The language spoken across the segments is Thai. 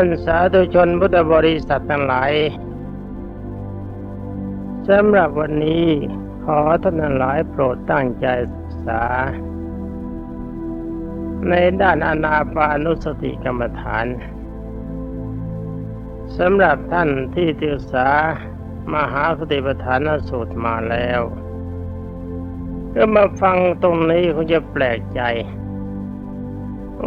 ท่านสาธุชนพุทธบริษัททั้งหลายสำหรับวันนี้ขอท่านทั้งหลายโปรดตั้งใจศึกษา ในด้านอนาปานุสติกรรมฐานสำหรับท่านที่ศึกษามหาสติปัฏฐานสูตรมาแล้วก็มาฟังตรงนี้คงจะแปลกใจ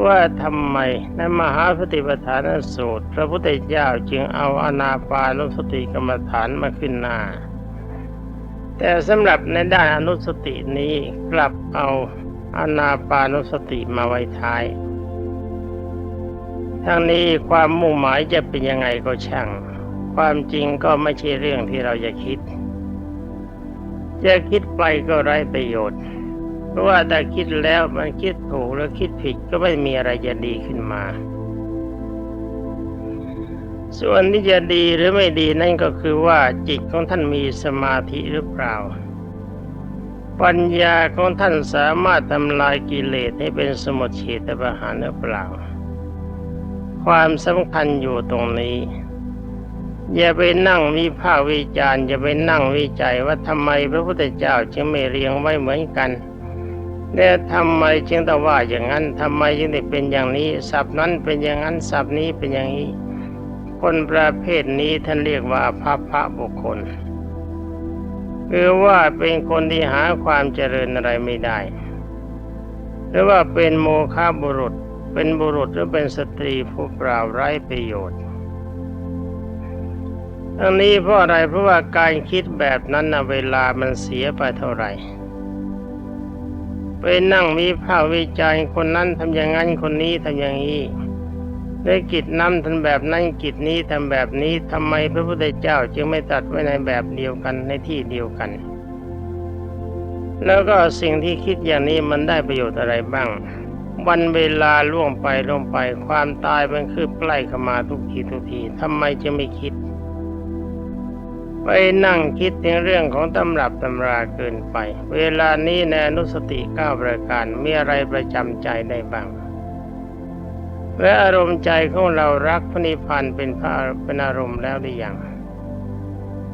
ว่าทำไมในมหาสติปัฏฐานสูตร พระพุทธเจ้าจึงเอาอนาปานุสติกรรมฐานมาขึ้นหน้า แต่สำหรับในด้านอนุสตินี้กลับเอาอนาปานุสติมาไว้ท้าย ทั้งนี้ความมุ่งหมายจะเป็นยังไงก็ช่าง ความจริงก็ไม่ใช่เรื่องที่เราจะคิด จะคิดไปก็ไร้ประโยชน์ เพราะว่าถ้าคิดแล้วมันคิดถูกแล้วคิดผิดก็ไม่มีอะไรจะดีขึ้นมา ส่วนที่จะดีหรือไม่ดีนั่นก็คือว่าจิตของท่านมีสมาธิหรือเปล่า ปัญญาของท่านสามารถทำลายกิเลสให้เป็นสมุทเฉตประหารหรือเปล่า ความสำคัญอยู่ตรงนี้อย่าไปนั่งวิพากษ์วิจารณ์อย่าไปนั่งวิจัยว่าทำไมพระพุทธเจ้าจึงไม่เรียงไว้เหมือนกัน แล้วทำไมจึงต้องว่าอย่างนั้นทำไมจึงได้เป็นอย่างนี้ศัพท์นั้นเป็นอย่างนั้นศัพท์นี้เป็นอย่างนี้ คนประเภทนี้ท่านเรียกว่าพระพระบุคคลคือว่าเป็นคนที่หาความเจริญอะไรไม่ได้ หรือว่าเป็นโมฆะบุรุษ เป็นบุรุษหรือเป็นสตรีผู้เปล่าไร้ประโยชน์ทั้งนี้เพราะอะไรเพราะว่าการคิดแบบนั้นนะเวลามันเสียไปเท่าไหร่ ไปนั่งมีภาควิจารณ์คนนั้นทำอย่างนั้นคนนี้ทำอย่างนี้ได้กิจนั้นทำแบบนั้นกิจนี้ทำแบบนี้ทำไมพระพุทธเจ้าจึงไม่ตัดไว้ในแบบเดียวกันในที่เดียวกัน แล้วก็สิ่งที่คิดอย่างนี้มันได้ประโยชน์อะไรบ้าง วันเวลาล่วงไปล่วงไปความตายมันคือใกล้เข้ามาทุกทีทุกทีทำไมจะไม่คิด ไปนั่งคิดถึงเรื่องของตำรับตำราเกินไป เวลานี้ในอนุสติเก้าประการมีอะไรประจำใจได้บ้าง และอารมณ์ใจของเรารักพระนิพพานเป็นพระเป็นอารมณ์แล้วหรือยัง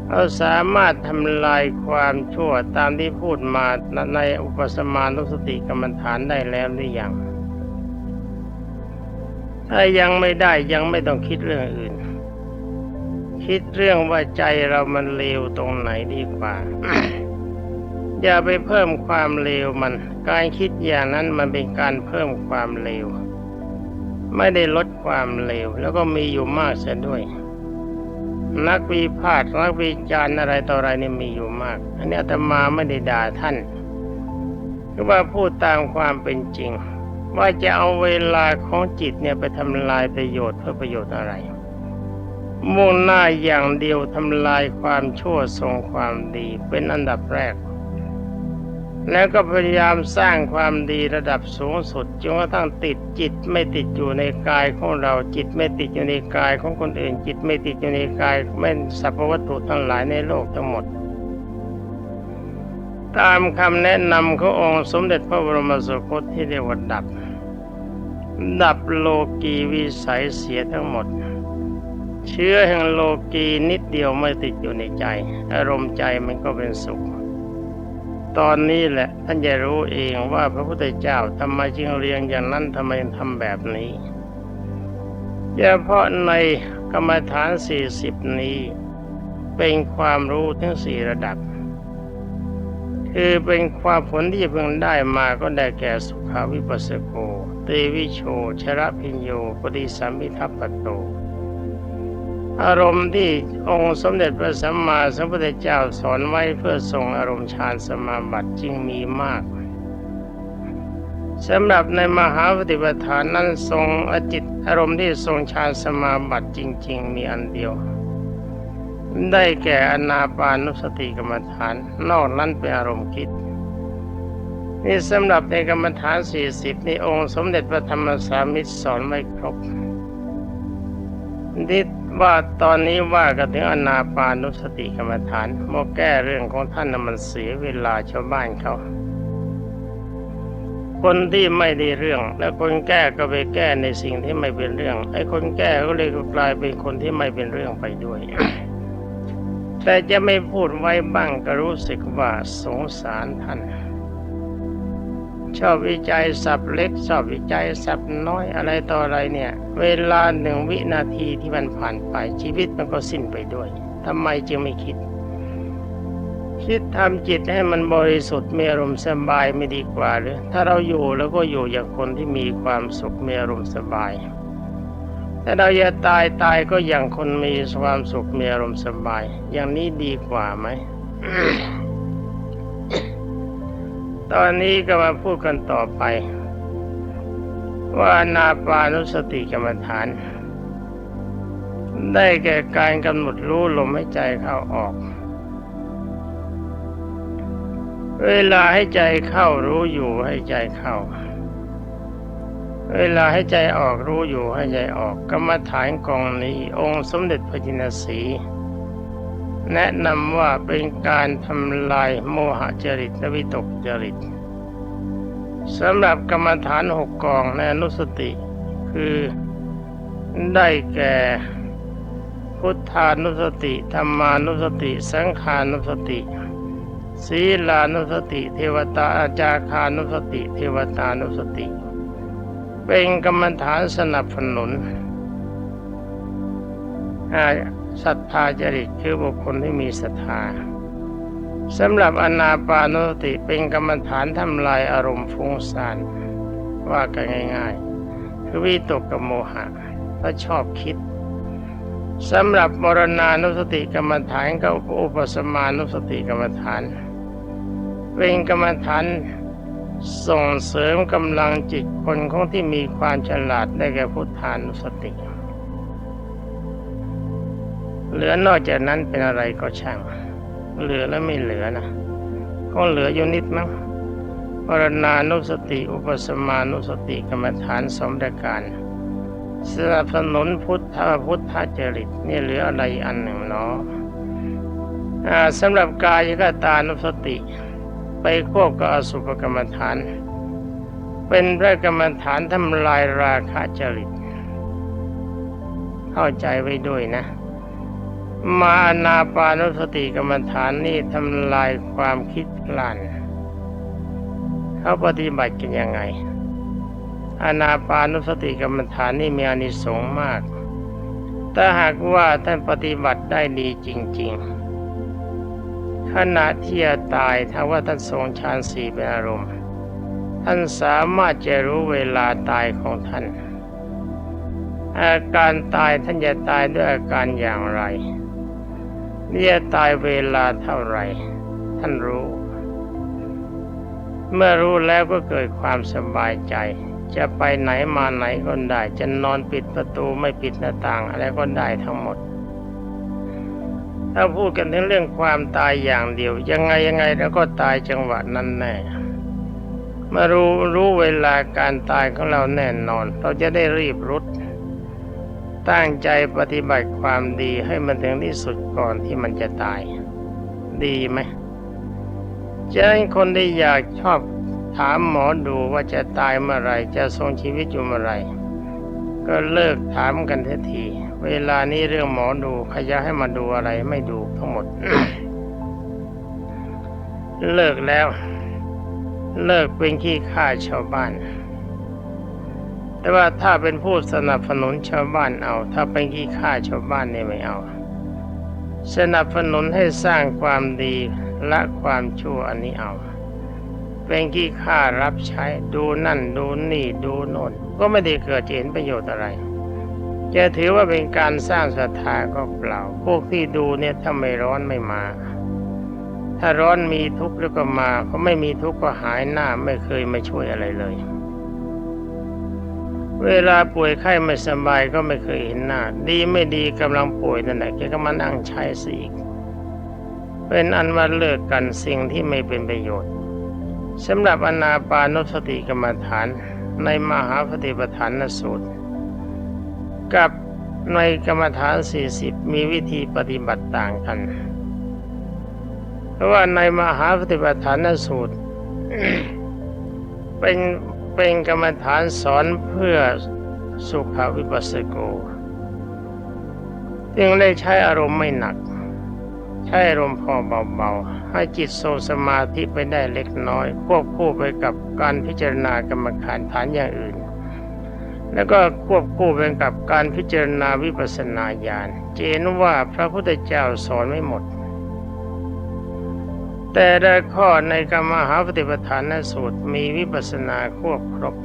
เราสามารถทำลายความชั่วตามที่พูดมาในอุปสมานุสติกรรมฐานได้แล้วหรือยัง ถ้ายังไม่ได้ยังไม่ต้องคิดเรื่องอื่น คิดเรื่องว่าใจเรามันเลวตรงไหนดีกว่า อย่าไปเพิ่มความเลวมัน การคิดอย่างนั้นมันเป็นการเพิ่มความเลว ไม่ได้ลดความเลวแล้วก็มีอยู่มากเสียด้วย นักวิพากษ์นักวิจารณ์อะไรต่ออะไรนี่มีอยู่มาก อันนี้อาตมาไม่ได้ด่าท่านคือว่าพูดตามความเป็นจริง ว่าจะเอาเวลาของจิตเนี่ยไปทำลายประโยชน์เพื่อประโยชน์อะไร มุ่งหน้าอย่างเดียวทำลายความชั่วทรงความดีเป็นอันดับแรก แล้วก็พยายามสร้างความดีระดับสูงสุดจนกระทั่งติดจิตไม่ติดอยู่ในกายของเราจิตไม่ติดอยู่ในกายของคนอื่น จิตไม่ติดอยู่ในกายไม่สรรพวัตถุทั้งหลายในโลกทั้งหมด ตามคำแนะนำขององค์สมเด็จพระบรมสุคตที่เรียกว่าดับ ดับโลกีวิสัยเสียทั้งหมด เชื้อแห่งโลกีนิดเดียวไม่ติดอยู่ในใจ อารมณ์ใจมันก็เป็นสุข ตอนนี้แหละท่านจะรู้เองว่าพระพุทธเจ้าทำไมจึงเรียงอย่างนั้นทำไมทำแบบนี้เฉพาะในกรรมฐานสี่สิบนี้เป็นความรู้ทั้งสี่ระดับ คือเป็นความผลที่เพิ่งได้มาก็ได้แก่สุขาวิปัสสโก เตวิโช ชระพิญโยปฏิสัมมิทัปปโต อารมณ์ที่องค์สมเด็จพระสัมมาสัมพุทธเจ้าสอนไว้เพื่อทรงอารมณ์ฌานสมาบัติจึงมีมากสำหรับในมหาปฏิปทานนั้นทรงอจิตอารมณ์ที่ทรงฌานสมาบัติจริง ๆ มีอันเดียว ได้แก่อนาปานุสติกรรมฐาน นอกนั้นเป็นอารมณ์คิดนี่สำหรับในกรรมฐานสี่สิบนี่องค์สมเด็จพระธรรมสามิตรสอนไว้ครบ ที่ว่าตอนนี้ว่ากันถึงอนาปานุสติกรรมฐานโมแก้เรื่องของท่านน่ะมันเสียเวลาชาวบ้านเขาคนที่ไม่ได้เรื่อง และคนแก้ก็ไปแก้ในสิ่งที่ไม่เป็นเรื่องไอ้คนแก้ก็เลยกลายเป็นคนที่ไม่เป็นเรื่องไปด้วย แต่จะไม่พูดไว้บ้างก็รู้สึกว่าสงสารท่าน ชอบวิจัยสับเล็กชอบวิจัยสับน้อยอะไรต่ออะไรเนี่ย เวลาหนึ่งวินาทีที่มันผ่านไปชีวิตมันก็สิ้นไปด้วยทำไมจึงไม่คิด คิดทำจิตให้มันบริสุทธิ์มีอารมณ์สบายไม่ดีกว่าหรือถ้าเราอยู่แล้วก็อยู่อย่างคนที่มีความสุขมีอารมณ์สบายถ้าเราจะตายตายก็อย่างคนมีความสุขมีอารมณ์สบาย อย่างนี้ดีกว่าไหม ตอนนี้ก็มาพูดกันต่อไป ว่านาปานุสติกรรมฐาน ได้แก่การกำหนดรู้ลมหายใจเข้าออก เวลาให้ใจเข้ารู้อยู่ให้ใจเข้า เวลาให้ใจออกรู้อยู่ให้ใจออกกรรมฐานกองนี้ องค์สมเด็จพระจินสี แนะนำว่าเป็นการทำลายโมหจริตและวิตกจริตสำหรับกรรมฐานหกกองในอนุสติ คือได้แก่ พุทธานุสติธรรมานุสติ สังขานุสติ ศีลานุสติ เทวตาอาจาคานุสติ เทวตานุสติ เป็นกรรมฐานสนับสนุน ศรัทธาจริตคือบุคคลที่มีศรัทธาสำหรับอนาปานุสติเป็นกรรมฐานทำลายอารมณ์ฟุ้งซ่านว่ากันง่ายๆ คือวิตกกับโมหะเพราะชอบคิดสำหรับมรณานุสติกรรมฐานกับอุปสมานุสติกรรมฐาน เป็นกรรมฐานส่งเสริมกำลังจิตคนของที่มีความฉลาดได้แก่พุทธานุสติ เหลือนอกจากนั้นเป็นอะไรก็ช่าง เหลือแล้วไม่เหลือนะก็เหลืออยู่นิดมั้งปรณานุสติ อุปสมานุสติกรรมฐานสมประการสนับสนุนพุทธพุทธจริตนี่เหลืออะไรอันหนึ่งเนาะอ่าสำหรับกายกตานุสติ ไปควบกับอสุภกรรมฐาน เป็นพระกรรมฐานทำลายราคะจริต เข้าใจไว้ด้วยนะ มาอนาปานุสติกรรมฐานนี่ทำลายความคิดพลานเขาปฏิบัติกันยังไงอนาปานุสติกรรมฐานนี่มีอานิสงส์มาก ถ้าหากว่าท่านปฏิบัติได้ดีจริง ๆ ขณะที่จะตายถ้าว่าท่านทรงฌานสี่เป็นอารมณ์ ท่านสามารถจะรู้เวลาตายของท่าน อาการตายท่านจะตายด้วยอาการอย่างไร นี่จะตายเวลาเท่าไหร่ ท่านรู้ เมื่อรู้แล้วก็เกิดความสบายใจ จะไปไหนมาไหนก็ได้ จะนอนปิดประตูไม่ปิดหน้าต่างอะไรก็ได้ทั้งหมด ถ้าพูดกันถึงเรื่องความตายอย่างเดียว ยังไงยังไงแล้วก็ตายจังหวะนั้นแน่เมื่อรู้รู้เวลาการตายของเราแน่นอน เราจะได้รีบรุด ตั้งใจปฏิบัติความดีให้มันถึงที่สุดก่อนที่มันจะตาย ดีไหมจะให้คนที่อยากชอบถามหมอดูว่าจะตายเมื่อไรจะทรงชีวิตอยู่เมื่อไรก็เลิกถามกันเถอะที เวลานี้เรื่องหมอดูใครจะให้มาดูอะไรไม่ดูทั้งหมด เลิกแล้ว เลิกเป็นขี้ข้าชาวบ้าน แต่ว่าถ้าเป็นผู้สนับสนุนชาวบ้านเอา ถ้าเป็นขี้ข้าชาวบ้านเนี่ยไม่เอา สนับสนุนให้สร้างความดีละความชั่วอันนี้เอา เป็นขี้ข้ารับใช้ดูนั่นดูนี่ดูโน่น ก็ไม่ได้เกิดเห็นประโยชน์อะไร จะถือว่าเป็นการสร้างศรัทธาก็เปล่า พวกที่ดูเนี่ยถ้าไม่ร้อนไม่มาถ้าร้อนมีทุกข์แล้วก็มาเขาไม่มีทุกข์ก็หายหน้าไม่เคยมาช่วยอะไรเลย เวลาป่วยไข้ไม่สบายก็ไม่เคยเห็นหน้า ดีไม่ดีกำลังป่วยนั่นแหละแกก็มานั่งใช้สิอีกเป็นอันว่าเลิกกันสิ่งที่ไม่เป็นประโยชน์สำหรับอนาปานุสติกรรมฐานในมหาปฏิปทานสูตร กับในกรรมฐาน 40 มีวิธีปฏิบัติต่างกัน เพราะว่าในมหาปฏิปทานสูตร เป็น เป็นกรรมฐานสอนเพื่อสุขวิปัสสโกจึงได้ใช้อารมณ์ไม่หนัก ใช้อารมณ์พอเบาๆ ให้จิตทรงสมาธิไปได้เล็กน้อย ควบคู่ไปกับการพิจารณากรรมฐานฐานอย่างอื่น แล้วก็ควบคู่ไปกับการพิจารณาวิปัสสนาญาณเจนว่าพระพุทธเจ้าสอนไม่หมด แต่ละข้อในกรรมหาปฏิปทานสูตรมีวิปัสสนาควบครบ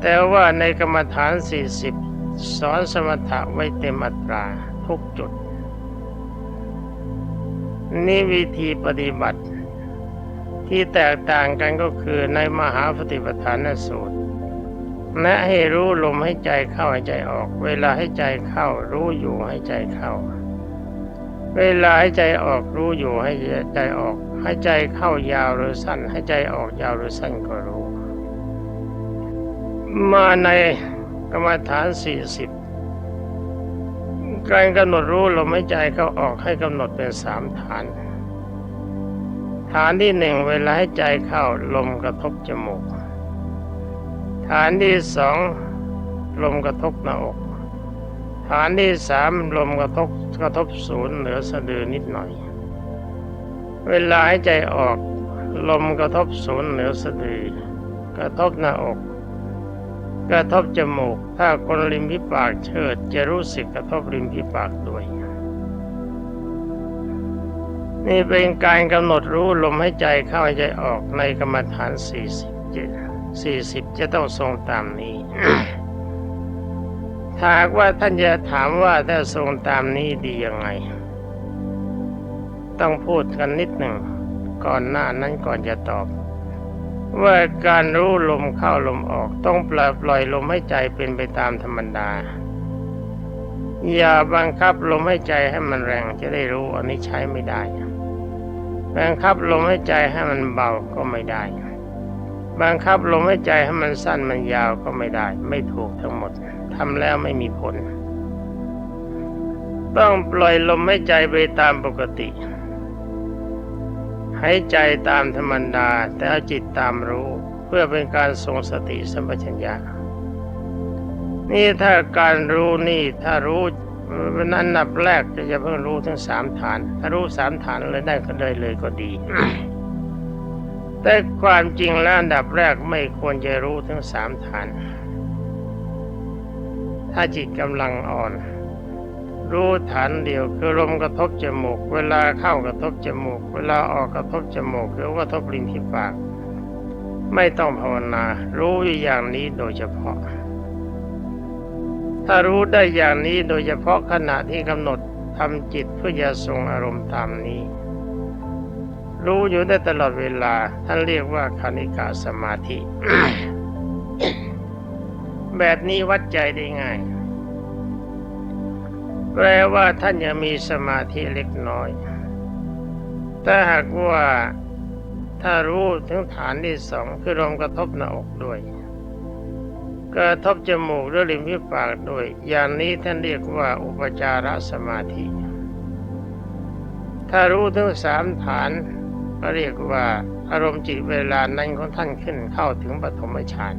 แต่ว่าในกรรมฐาน 40 สอนสมถะไว้เต็มอัตราทุกจุด นี่วิธีปฏิบัติที่แตกต่างกันก็คือในมหาปฏิปทานสูตรนะให้รู้ลมให้ใจเข้าให้ใจออก เวลาให้ใจเข้า รู้อยู่ให้ใจเข้า เวลาให้ใจออกรู้อยู่ให้ใจออก ให้ใจเข้ายาวหรือสั้น ให้ใจออกยาวหรือสั้นก็รู้ มาในกรรมฐาน40การกำหนดรู้ลมหายใจเข้าออกให้กำหนดเป็นสามฐาน ฐานที่หนึ่งเวลาให้ใจเข้าลมกระทบจมูก ฐานที่สองลมกระทบหน้าอก ฐานที่สามลมกระทบกระทบศูนย์เหนือสะดือนิดหน่อย เวลาให้ใจออกลมกระทบศูนย์เหนือสะดือ กระทบหน้าอก กระทบจมูก ถ้าคนริมพิปากเชิด จะรู้สึกกระทบริมพิปากด้วย นี่เป็นการกำหนดรู้ลมให้ใจเข้าให้ใจออกในกรรมฐาน40จะ40 จะต้องทรงตามนี้ หากว่าท่านจะถามว่าถ้าทรงตามนี้ดียังไง ต้องพูดกันนิดหนึ่ง ก่อนหน้านั้นก่อนจะตอบ ว่าการรู้ลมเข้าลมออกต้องปล่อยปล่อยลมให้ใจเป็นไปตามธรรมดา อย่าบังคับลมให้ใจให้มันแรงจะได้รู้อันนี้ใช้ไม่ได้ บังคับลมให้ใจให้มันเบาก็ไม่ได้ บังคับลมให้ใจให้มันสั้นมันยาวก็ไม่ได้ ไม่ถูกทั้งหมดทำแล้วไม่มีผล ต้องปล่อยลมให้ใจไปตามปกติหายใจตามธรรมดาแต่เอาจิตตามรู้เพื่อเป็นการทรงสติสัมปชัญญะ นี่ถ้าการรู้นี่ถ้ารู้นนั้นนับแรกจะจะเพิ่งรู้ทั้งสามฐาน ถ้ารู้สามฐานเลยได้ก็ได้เลยก็ดี แต่ความจริงแล้วอันดับแรกไม่ควรจะรู้ทั้งสามฐาน ถ้าจิตกำลังอ่อน รู้ฐานเดียวคือลมกระทบจมูก เวลาเข้ากระทบจมูก เวลาออกกระทบจมูกหรือกระทบริมที่ปาก ไม่ต้องภาวนา รู้อยู่อย่างนี้โดยเฉพาะ ถ้ารู้ได้อย่างนี้โดยเฉพาะขณะที่กำหนดทำจิตเพื่อจะทรงอารมณ์ตามนี้ รู้อยู่ได้ตลอดเวลา ท่านเรียกว่าคณิกาสมาธิ แบบนี้วัดใจได้ง่าย แปลว่าท่านยังมีสมาธิเล็กน้อย ถ้าหากว่าถ้ารู้ถึงฐานที่สองคือลมกระทบหน้าอกด้วย กระทบจมูกด้วยริมฝีปากด้วย อย่างนี้ท่านเรียกว่าอุปจารสมาธิ ถ้ารู้ถึงสามฐาน ก็เรียกว่าอารมณ์จิตเวลานั้นของท่านขึ้นเข้าถึงปฐมฌาน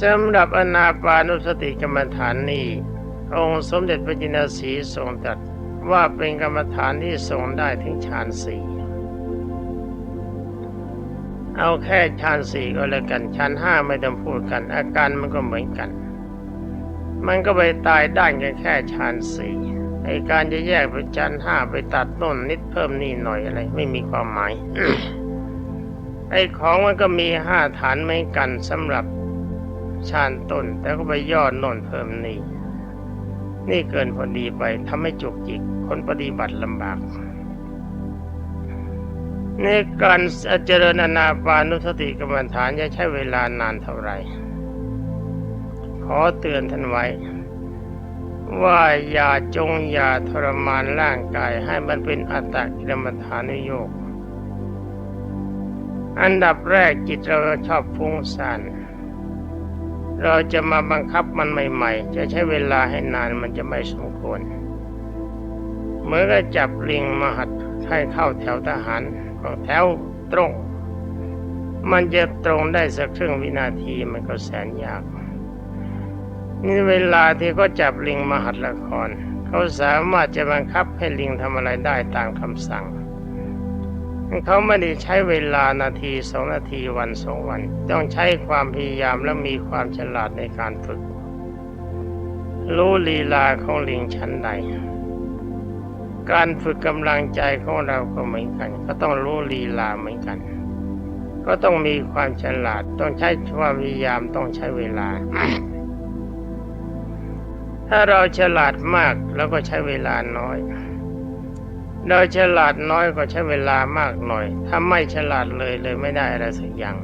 สำหรับอนาปานุสติกรรมฐานนี้ องค์สมเด็จพระจินสีทรงตรัสว่าเป็นกรรมฐานที่ทรงได้ถึงฌานสี่เอาแค่ฌานสี่ก็แล้วกันฌานห้าไม่ต้องพูดกัน อาการมันก็เหมือนกัน มันก็ไปตายด้านกันแค่ฌานสี่ ไอการจะแยกไปฌานห้าไปตัดโน่นนิดเพิ่มนี่หน่อยอะไร ไม่มีความหมาย ไอของมันก็มีห้าฐานเหมือนกันสำหรับฌานต้น แต่ก็ไปย่อโน่นเพิ่มนี่ นี่เกินพอดีไปทำให้จุกจิกคนปฏิบัติลำบากในการเจริญอนาปานุสติกรรมฐานจะใช้เวลานานเท่าไหร่ ขอเตือนท่านไว้ ว่าอย่าจงอย่าทรมานร่างกายให้มันเป็นอัตตกิลมัฐานุโยกอันดับแรกจิตเราชอบฟุ้งซ่านเราจะมาบังคับมันใหม่ ๆ จะใช้เวลาให้นานมันจะไม่สมควรเมื่อก็จับลิงมาหัดให้เข้าแถวทหารก็แถวตรง มันจะตรงได้สักครึ่งวินาทีมันก็แสนยาก นี่เวลาที่เขาจับลิงมาหัดละคร เขาสามารถจะบังคับให้ลิงทำอะไรได้ตามคำสั่งเขาไม่ได้ใช้เวลานาทีสองนาทีวันสองวัน ต้องใช้ความพยายามและมีความฉลาดในการฝึก รู้ลีลาของลิงชั้นใด การฝึกกำลังใจของเราก็เหมือนกัน ก็ต้องรู้ลีลาเหมือนกัน ก็ต้องมีความฉลาด ต้องใช้ความพยายามต้องใช้เวลา ถ้าเราฉลาดมากเราก็ใช้เวลาน้อย เราฉลาดน้อยก็ใช้เวลามากหน่อย ถ้าไม่ฉลาดเลยเลยไม่ได้อะไรสักอย่าง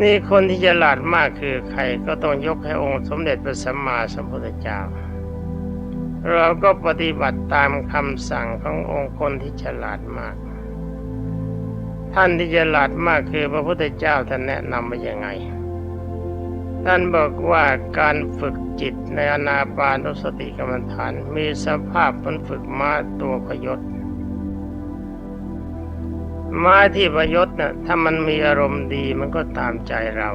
นี่คนที่ฉลาดมากคือใครก็ต้องยกให้องค์สมเด็จพระสัมมาสัมพุทธเจ้า เราก็ปฏิบัติตามคำสั่งขององค์คนที่ฉลาดมาก ท่านที่ฉลาดมากคือพระพุทธเจ้าท่านแนะนำมายังไง ท่านบอกว่าการฝึกจิตในอนาปานุสติกรรมฐาน มีสภาพมันฝึกม้าตัวพยศม้าที่พยศน่ะถ้ามันมีอารมณ์ดีมันก็ตามใจเรา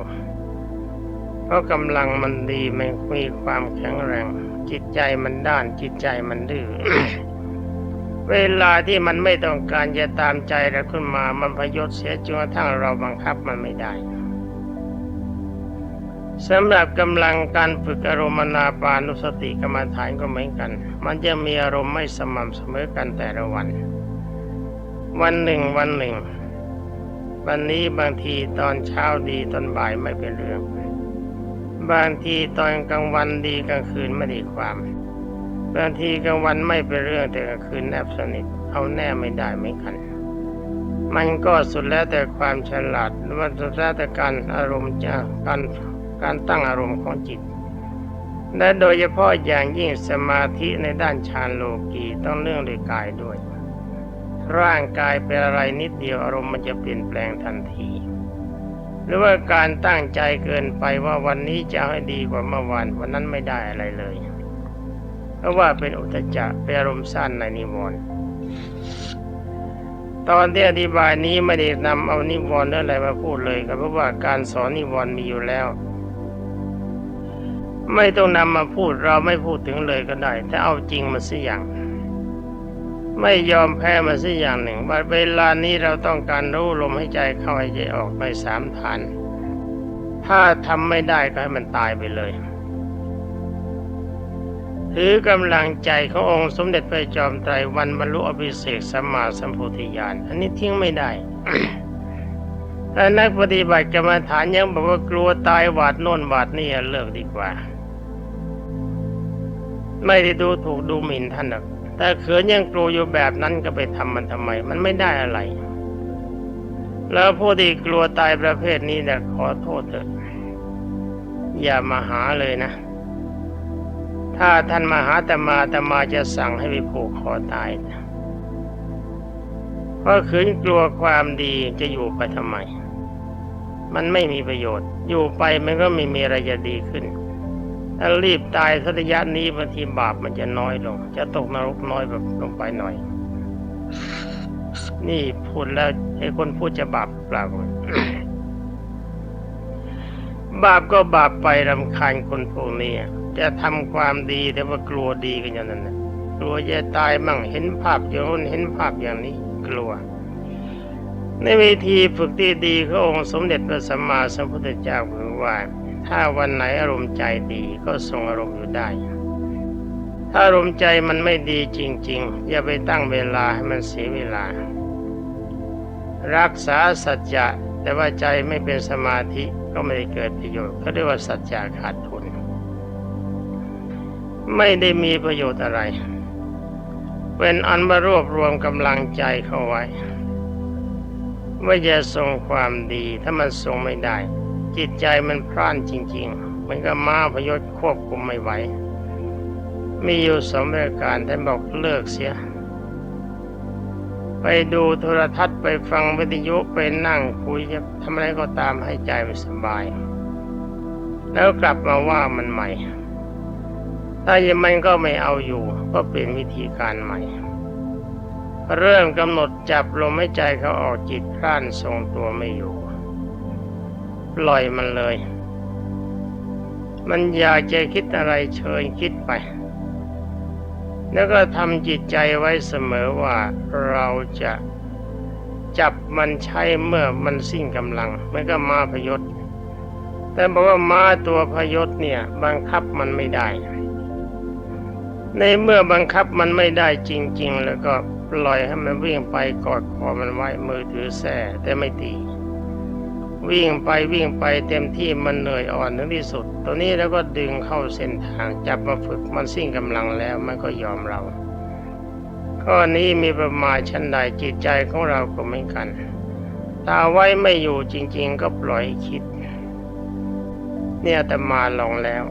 เพราะกำลังมันดีมันมีความแข็งแรง จิตใจมันด้านจิตใจมันดื้อเวลาที่มันไม่ต้องการจะตามใจเราขึ้นมา มันพยศเสียจนกระทั่งเราบังคับมันไม่ได้ สำหรับกำลังการฝึกอารมณ์นาปานุสติกรรมฐานก็เหมือนกัน มันจะมีอารมณ์ไม่สม่ำเสมอกันแต่ละวัน วันหนึ่งวันหนึ่ง วันนี้บางทีตอนเช้าดีตอนบ่ายไม่เป็นเรื่อง บางทีตอนกลางวันดีกลางคืนไม่ด้ความ บางทีกลางวันไม่เป็นเรื่องแต่กลางคืนแนบสนิทเอาแน่ไม่ได้เหมือนกัน มันก็สุดแล้วแต่ความฉลาดหรือว่าสุดแล้วแต่การอารมณ์จะการ การตั้งอารมณ์ของจิต และโดยเฉพาะอย่างยิ่งสมาธิในด้านฌานโลกีต้องเรื่องด้วยกายด้วย ร่างกายเป็นอะไรนิดเดียวอารมณ์มันจะเปลี่ยนแปลงทันที หรือว่าการตั้งใจเกินไปว่าวันนี้จะให้ดีกว่าเมื่อวานวันนั้นไม่ได้อะไรเลย เพราะว่าเป็นอุตจักเป็นอารมณ์สั้นในนิวรณ์ตอนที่อธิบายนี้ไม่ได้นำเอานิวรณ์ออะไรมาพูดเลยก็เพราะว่าการสอนนิวรณ์มีอยู่แล้ว ไม่ต้องนำมาพูดเราไม่พูดถึงเลยก็ได้ถ้าเอาจริงมาสิอย่าง ไม่ยอมแพ้มาสิอย่างหนึ่งว่าเวลานี้เราต้องการรู้ลมให้ใจเข้าให้ใจออกในสามฐาน ถ้าทำไม่ได้ก็ให้มันตายไปเลย ถือกำลังใจขององค์สมเด็จพระจอมไตรวันบรรลุอภิเษกสัมมาสัมโพธิญาณอันนี้ทิ้งไม่ได้ถ้านักปฏิบัติกรรมฐานยังบอกว่ากลัวตายหวาดโน่นหวาดนี่เลิกดีกว่า ไม่ได้ดูถูกดูหมิ่นท่านหรอกแต่เขืนยังกลัวอยู่แบบนั้นก็ไปทำมันทำไม มันไม่ได้อะไร แล้วผู้ที่กลัวตายประเภทนี้เนี่ยขอโทษเถอะ อย่ามาหาเลยนะ ถ้าท่านมาหาแต่มาแต่มาจะสั่งให้ไปผูกคอตายนะเพราะขืนกลัวความดีจะอยู่ไปทำไม มันไม่มีประโยชน์ อยู่ไปมันก็ไม่มีอะไรจะดีขึ้น ถ้ารีบตายสัตยะนี้บางทีบาปมันจะน้อยลง จะตกนรกน้อยแบบลงไปหน่อย นี่พูดแล้วไอ้คนพูดจะบาปเปล่าบาปก็บาปไปรำคาญคนพวกนี้จะทำความดีแต่ว่ากลัวดีกันอย่างนั้นนะกลัวจะตายมั่งเห็นภาพอย่างนู้นเห็นภาพอย่างนี้ กลัว ในวิธีฝึกที่ดีขององค์สมเด็จพระสัมมาสัมพุทธเจ้าคือว่า ถ้าวันไหนอารมณ์ใจดีก็ทรงอารมณ์อยู่ได้ ถ้าอารมณ์ใจมันไม่ดีจริง ๆ อย่าไปตั้งเวลาให้มันเสียเวลา รักษาสัจจะแต่ว่าใจไม่เป็นสมาธิก็ไม่ได้เกิดประโยชน์เขาเรียกว่าสัจจะขาดทุน ไม่ได้มีประโยชน์อะไรเป็นอันมารวบรวมกำลังใจเข้าไว้ ว่าจะทรงความดีถ้ามันทรงไม่ได้ จิตใจมันพร่านจริง ๆ มันก็มาพยศควบคุมไม่ไหว มีอยู่สองปรการท่านบอกเลิกเสีย ไปดูโทรทัศน์ไปฟังวิทยุไปนั่งคุยจะทำอะไรก็ตามให้ใจมันสบาย แล้วกลับมาว่ามันใหม่ ถ้ายังมันก็ไม่เอาอยู่ ก็เปลี่ยนวิธีการใหม่ เริ่มกำหนดจับลมหายใจเขาออกจิตพร่านทรงตัวไม่อยู่ ปล่อยมันเลย มันอยากจะคิดอะไรเชิญคิดไป แล้วก็ทำจิตใจไว้เสมอว่าเราจะจับมันใช้เมื่อมันสิ้นกำลังมันก็มาพยศ แต่บอกว่าม้าตัวพยศเนี่ยบังคับมันไม่ได้ ในเมื่อบังคับมันไม่ได้จริง ๆ แล้วก็ปล่อยให้มันวิ่งไปกอดคอมันไว้มือถือแส้แต่ไม่ตี วิ่งไปวิ่งไปเต็มที่มันเหนื่อยอ่อนถึงที่สุด ตัวนี้แล้วก็ดึงเข้าเส้นทางจับมาฝึกมันสิ้นกำลังแล้วมันก็ยอมเราข้อนี้มีประมาณชั้นใดจิตใจของเราก็เหมือนกันตาไว้ไม่อยู่จริง ๆ ก็ปล่อยคิด เนี่ยแต่มาลองแล้ว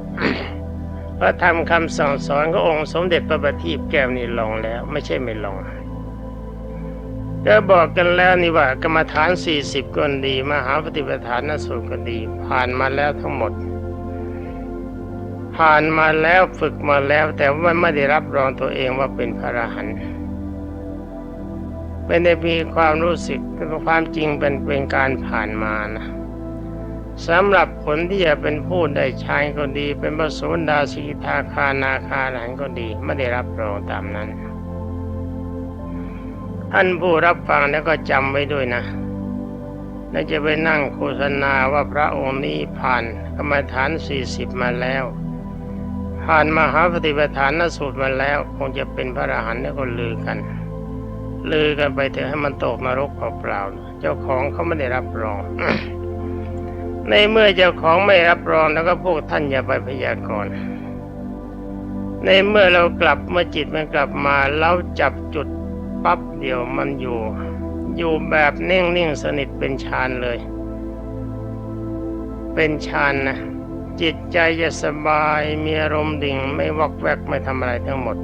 พระธรรมคำสั่งสอนขององค์สมเด็จพระบัณฑิตแก้วนี่ลองแล้ว ไม่ใช่ไม่ลอง ก็บอกกันแล้วนี่ว่ากรรมฐานสี่สิบก็ดี มหาปฏิปทานนสูตรก็ดี ผ่านมาแล้วทั้งหมด ผ่านมาแล้วฝึกมาแล้ว แต่ว่าไม่ได้รับรองตัวเองว่าเป็นพระอรหันต์ไม่ได้มีความรู้สึกแต่ความจริงเป็นเป็นการผ่านมานะสำหรับผลที่จะเป็นผู้ได้ชายก็ดี เป็นพระโสดาสีทาคานาคาหลังก็ดี ไม่ได้รับรองตามนั้น ท่านผู้รับฟังแล้วก็จำไว้ด้วยนะ แล้วจะไปนั่งโฆษณาว่าพระองค์นี้ผ่านกรรมฐานสี่สิบมาแล้ว ผ่านมหาปฏิปทานนสูตรมาแล้ว คงจะเป็นพระอรหันต์แล้วก็ลือกัน ลือกันไปเถอะให้มันตกนรกเปล่าๆเจ้าของเขาไม่ได้รับรอง ในเมื่อเจ้าของไม่รับรองแล้วก็พวกท่านอย่าไปพยากรณ์ในเมื่อเรากลับเมื่อจิตมันกลับมาเราจับจุด ปั๊บเดียวมันอยู่ อยู่แบบนิ่งๆสนิทเป็นฌานเลย เป็นฌานนะจิตใจจะสบายมีอารมณ์ดิ่งไม่วอกแวกไม่ทำอะไรทั้งหมด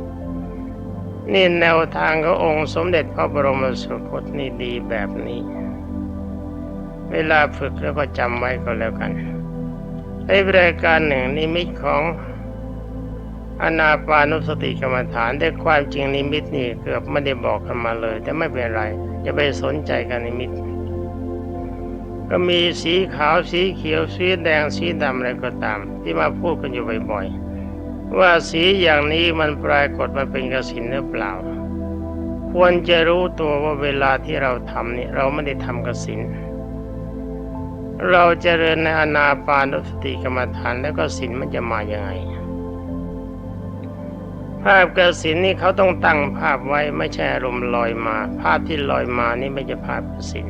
นี่แนวทางขององค์สมเด็จพระบรมสุคตนี่ดีแบบนี้ เวลาฝึกแล้วก็จำไว้ก็แล้วกันในรายการหนึ่งนิมิตของ อนาปานุสติกรรมฐานแต่ความจริงนิมิตนี่เกือบไม่ได้บอกกันมาเลย แต่ไม่เป็นไรจะไปสนใจกับนิมิต ก็มีสีขาวสีเขียวสีแดงสีดำอะไรก็ตาม ที่มาพูดกันอยู่บ่อยๆว่าสีอย่างนี้มันปรากฏมันเป็นกสินหรือเปล่า ควรจะรู้ตัวว่าเวลาที่เราทำนี่เราไม่ได้ทำกสินเราจเจริญในอนาปานุสติกรรมฐานแล้วก็สินมันจะมาอย่างไง ภาพกสินนี่เขาต้องตั้งภาพไว้ไม่ใช่อารมณ์ลอยมา ภาพที่ลอยมานี่ไม่ใช่ภาพกสิน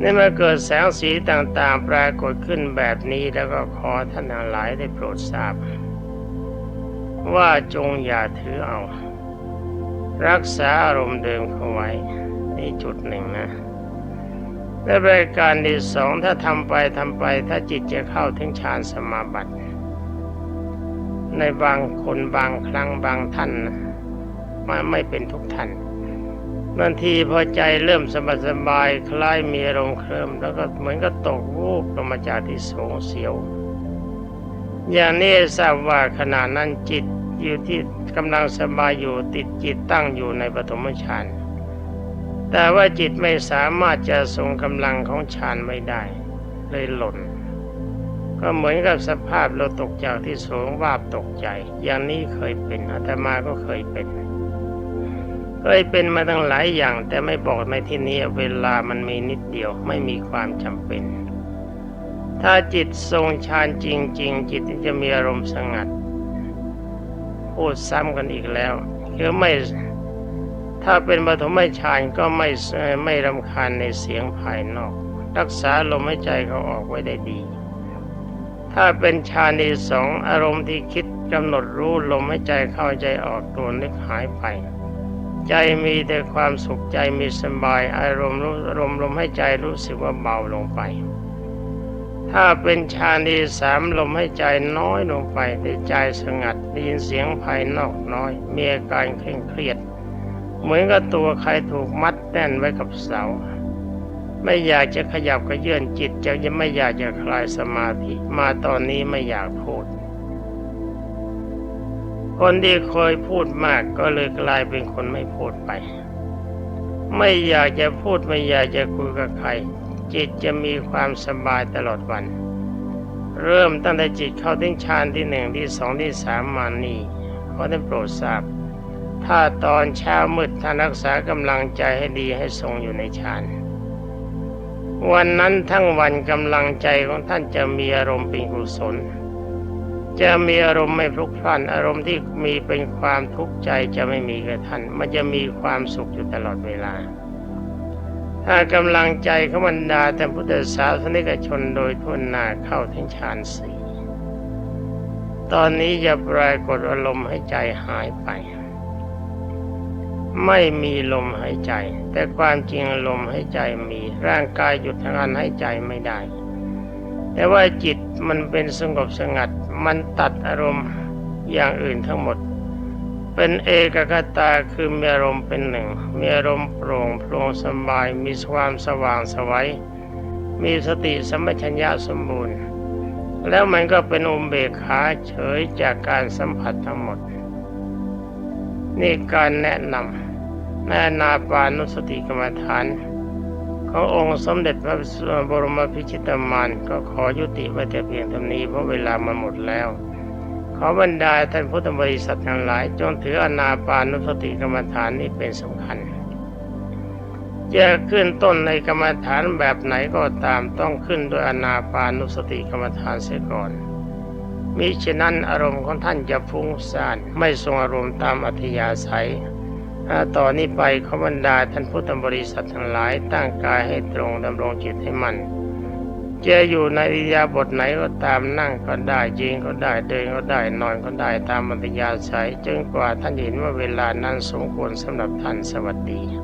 นี่มื่อเกิดแสงสีต่างๆ ปรากฏขึ้นแบบนี้แล้วก็ขอท่านทั้งหลายได้โปรดทราบ ว่าจงอย่าถือเอา รักษาอารมณ์เดิมเขาไว้นี่จุดหนึ่งนะและรายการที่สองถ้าทำไปทำไปถ้าจิตจะเข้าถึงฌานสมาบัติ ในบางคนบางครั้งบางท่านนะมาไม่เป็นทุกท่านบางทีพอใจเริ่มสบายสบายคล้ายมีอารมณ์เคลิมแล้วก็เหมือนก็ตกวูบลงมาจากที่สูงเสียว อย่างนี้ทราบว่าขณะนั้นจิตอยู่ที่กำลังสบายอยู่ติดจิตตั้งอยู่ในปฐมฌานแต่ว่าจิตไม่สามารถจะทรงกำลังของฌานไม่ได้ เลยหล่น ก็เหมือนกับสภาพเราตกจากที่สูงวาบตกใจ อย่างนี้เคยเป็นอาตมาก็เคยเป็นเคยเป็นมาตั้งหลายอย่าง แต่ไม่บอกในที่นี้เวลามันมีนิดเดียวไม่มีความจำเป็น ถ้าจิตทรงฌานจริง ๆ จิตจะมีอารมณ์สงัดพูดซ้ำกันอีกแล้วคือไม่ถ้าเป็นปฐมฌานก็ไม่ไม่รำคาญในเสียงภายนอก รักษาลมหายใจเขาออกไว้ได้ดี ถ้าเป็นฌานที่สองอารมณ์ที่คิดกำหนดรู้ลมหายใจเข้าใจออกตัวนึกหายไป ใจมีแต่ความสุขใจมีสบาย อารมณ์รู้อารมณ์ลมหายใจรู้สึกว่าเบาลงไป ถ้าเป็นฌานที่สามลมหายใจน้อยลงไปในใจสงัดได้ยินเสียงภายนอกน้อย มีอาการเคร่งเครียด เหมือนกับตัวใครถูกมัดแน่นไว้กับเสา ไม่อยากจะขยับกระเยื่อนจิตจะยังไม่อยากจะคลายสมาธิ มาตอนนี้ไม่อยากพูด คนที่เคยพูดมากก็เลยกลายเป็นคนไม่พูดไป ไม่อยากจะพูดไม่อยากจะคุยกับใคร จิตจะมีความสบายตลอดวัน เริ่มตั้งแต่จิตเข้าถึงฌานที่หนึ่งที่สองที่สามมานี่ขอได้โปรดทราบถ้าตอนเช้ามืดท่านรักษากำลังใจให้ดีให้ทรงอยู่ในฌาน วันนั้นทั้งวันกำลังใจของท่านจะมีอารมณ์เป็นกุศล จะมีอารมณ์ไม่พลุกพล่านอารมณ์ที่มีเป็นความทุกข์ใจจะไม่มีกับท่าน มันจะมีความสุขอยู่ตลอดเวลา ถ้ากำลังใจของบรรดาแต่พุทธศาสนิกชนโดยทั่วหน้าเข้าถึงฌานสีตอนนี้จะปรากฏอารมณ์ให้ใจหายไป ไม่มีลมหายใจ แต่ความจริงลมหายใจมีร่างกายหยุดทางการหายใจไม่ได้ แต่ว่าจิตมันเป็นสงบสงัด มันตัดอารมณ์อย่างอื่นทั้งหมด เป็นเอกคตาคือมีอารมณ์เป็นหนึ่ง มีอารมณ์โปร่งโปร่งสบาย มีความสว่างสวัยมีสติสัมปชัญญะสมบูรณ์ แล้วมันก็เป็นอุเบกขาเฉยจากการสัมผัสทั้งหมด นี่การแนะนำ ในอนาปานุสติกรรมฐานขององค์สมเด็จพระบรมพิชิตามานก็ขอยุติไว้แต่เพียงเท่านี้เพราะเวลามันหมดแล้ว ขอบรรดาท่านพุทธบริษัททั้งหลายจงถืออนาปานุสติกรรมฐานนี้เป็นสำคัญจะขึ้นต้นในกรรมฐานแบบไหนก็ตามต้องขึ้นด้วยอนาปานุสติกรรมฐานเสียก่อนมิฉะนั้นอารมณ์ของท่านจะฟุ้งซ่านไม่ทรงอารมณ์ตามอัธยาศัย ถ้าต่อนนี้ไปขบรรดาท่านพุทธบริษัททั้งหลายตั้งกายให้ตรงดำรงจิตให้มันจะอยู่ในอิริยาบทไหนก็ตามนั่งก็ได้ยืนก็ได้เดินก็ได้นอนก็ได้ตามมัธยาศัยจนกว่าท่านเห็นว่าเวลานั้นสมควรสำหรับท่านสวัสดี